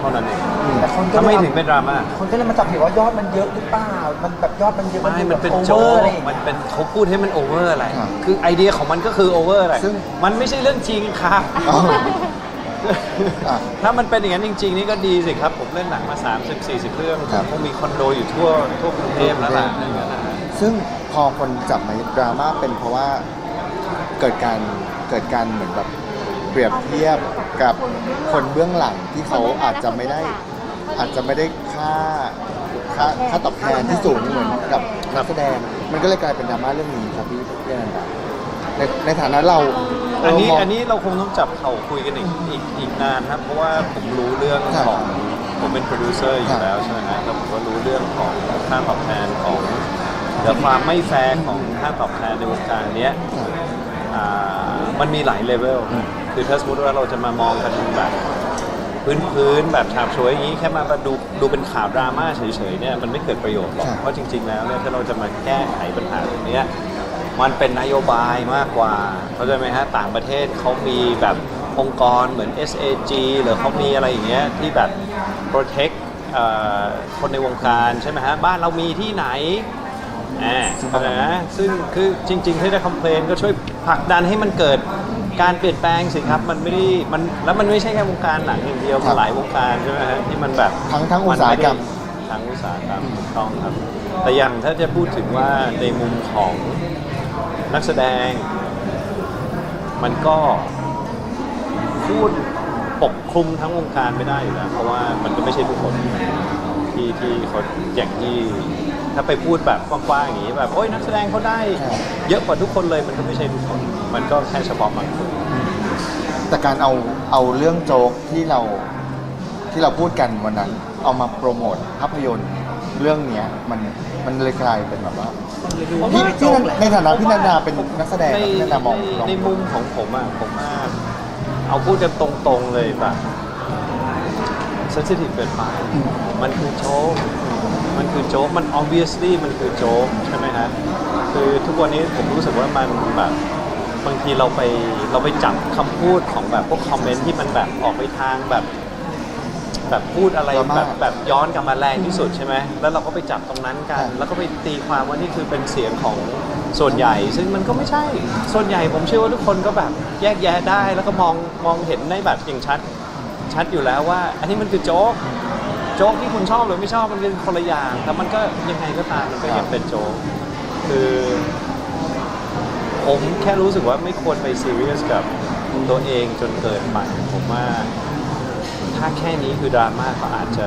เท่านั้นเองแต่คนก็ถ้าไม่เลยถึงเป็นดราม่าคนก็เลยมาจับผิดว่ายอดมันเยอะหรือเปล่า มันแบบยอดมันเยอะไม่ดูมันเป็นแบบโจ๊ over กอะไรอย่างมันเงี้ยเป็นเขาพูดให้มันโอเวอร์อะไร ครับคือไอเดียของมันก็คือโอเวอร์อะไร ซึ่ง มันไม่ใช่เรื่องจริงครับ อ๋อ อะถ้ามันเป็นอย่างนั้นจริง ๆ นี่ก็ดีสิครับ ผมเล่นหนังมา 30 40 เรื่องครับคงมีคอนโดอยู่ทั่วทั่วกรุงเทพแล้วล่ะอย่างนั้นนะฮะ ซึ่งพอคนจับมาดราม่าเป็นเพราะว่าเกิดการเกิดการเหมือนแบบ เปรียบเทียบกับคนเบื้องหลังที่เขาอาจจะไม่ได้อาจจะไม่ได้ค่าค่าค่าตอบแทนที่สูงเหมือนกับนักแสดง มันก็เลยกลายเป็นดราม่าเรื่องนี้ครับพี่พี่อนันดาในในฐานะเราอันนี้เรามงอันนี้เราคงต้องจับเข่าคุยกันอีกอีกอีกนานครับเพราะว่าผมรู้เรื่องครับของผมเป็นโปรดิวเซอร์อครัยู่บแล้วใช่ไหมฮะแล้วผมก็รู้เรื่องของค่าตอบแทนของหรือความไม่แฟร์ของค่าตอบแทนในวงการเนี้ยครับ อ่ามันมีหลายเลเวลอืมคือถ้าสมมติว่าเราจะมามองกันแบบพื้นพื้นๆแบบฉาบฉวยอย่างนี้แค่มาดูดูเป็นข่าวดราม่าเฉยๆเนี่ยมันไม่เกิดประโยชน์หรอกครับเพราะจริง ๆ แล้วเนี่ยถ้าเราจะมาแก้ไขปัญหาตรงเนี้ยมันเป็นนโยบายมากกว่า เข้าใจไหมฮะ ต่างประเทศเขามีแบบองค์กรเหมือน SAG หรือเขามีอะไรอย่างเงี้ยที่แบบ protect เอ่อคนในวงการใช่ไหมฮะ บ้านเรามีที่ไหน อ่าเข้าใจไหมซึ่งคือจริงๆถ้าจะคอมเพลนก็ช่วยผลักดันให้มันเกิดการเปลี่ยนแปลงสิครับ มันไม่ได้มันแล้วมันไม่ใช่แค่วงการหนังอย่างเดียวครัมันบหลายวงการใช่ไหมฮะที่มันแบบทั้งทั้งอุตสาหกรรม นไได้ทั้งอุตสาหกรรมถูกต้องครับ แต่อย่างถ้าจะพูดถึงว่าในมุมของนักแสดง มันก็พูดปกคลุมทั้งวงการไม่ได้อยู่แล้วเพราะว่ามันก็ไม่ใช่ทุกคน ที่ที่เขาอย่างที่ถ้าไปพูดแบบกว้างๆอย่างนี้แบบโอ้ยนักแสดงเขาได้ครับเยอะกว่าทุกคนเลยมันก็ไม่ใช่ทุกคนมันก็แค่เฉพาะบางคนแต่การเอาเอาเรื่องโจ๊กที่เราที่เราพูดกันวันนั้น เอามาโปรโมทภาพยนตร์เรื่องเนี้ยมันมันเลยกลายเป็นแบบว่าพี่พี่นันในฐานะพี่นันดาเป็นนักแสดงในอะพี่นันดามองในลองในมุมของผมอะผมว่าเอาพูดกันตรงๆเลยแบบ เซนซิทีฟเกินไปมันคือโจ๊กมันคือโจ๊กมัน obviously มันคือโจ๊กใช่ไหมฮะคือทุกวันนี้ผมรู้สึกว่ามันแบบบางทีเราไปเราไปจับคำพูดของแบบพวกคอมเมนต์ที่มันแบบออกไปทางแบบแบบพูดอะไรดราม่าแบบแบบย้อนกลับมาแรงที่สุดใช่ไหมแล้วเราก็ไปจับตรงนั้นกันครับแล้วก็ไปตีความว่านี่คือเป็นเสียงของส่วนใหญ่ ซึ่งมันก็ไม่ใช่ ส่วนใหญ่ผมเชื่อว่าทุกคนก็แบบแยกแยะได้ แล้วก็มองมองเห็นได้แบบอย่างชัด ชัดอยู่แล้วว่า อันนี้มันคือโจ๊กโจ๊กที่คุณชอบหรือไม่ชอบมันเป็นคนละอย่างแต่มันก็ยังไงก็ตามมันก็ยังเป็นโจ๊กคือ ผมแค่รู้สึกว่าไม่ควรไปซีเรียสกับตัวเองจนเกินไปผมว่าถ้าแค่นี้คือดราม่าก็อาจจะ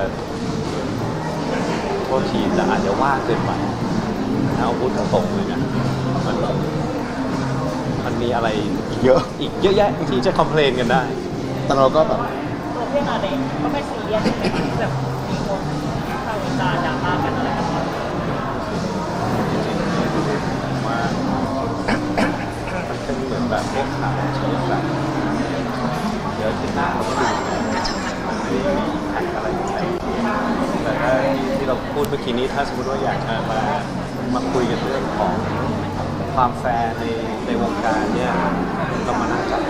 โทษทีแต่อาจจะว่าเกินไปถ้าเอาพูดตรงๆเลยนะมันมันมีอะไรเยอะอีกเยอะแยะที่จะคอมเพลนกันได้ แต่เราก็แบบ ตัวพี่นาเองก็ไม่ซีเรียสใช่ไหมที่แบบมีคนทางวิจารณ์ดราม่ากันอะไรกันผมว่ามันเป็นเหมือนแบบพวกข่าวที่แบบเดี๋ยวที่หน้าเราก็ดูมันไม่ได้มีแท็กอะไรอยู่แต่ถ้าที่ที่เราพูดเมื่อกี้นี้ถ้าสมมติว่าอยากจะมามาคุยกันเรื่องของความแฟร์ในในวงการเนี่ยเรามานั่งจับ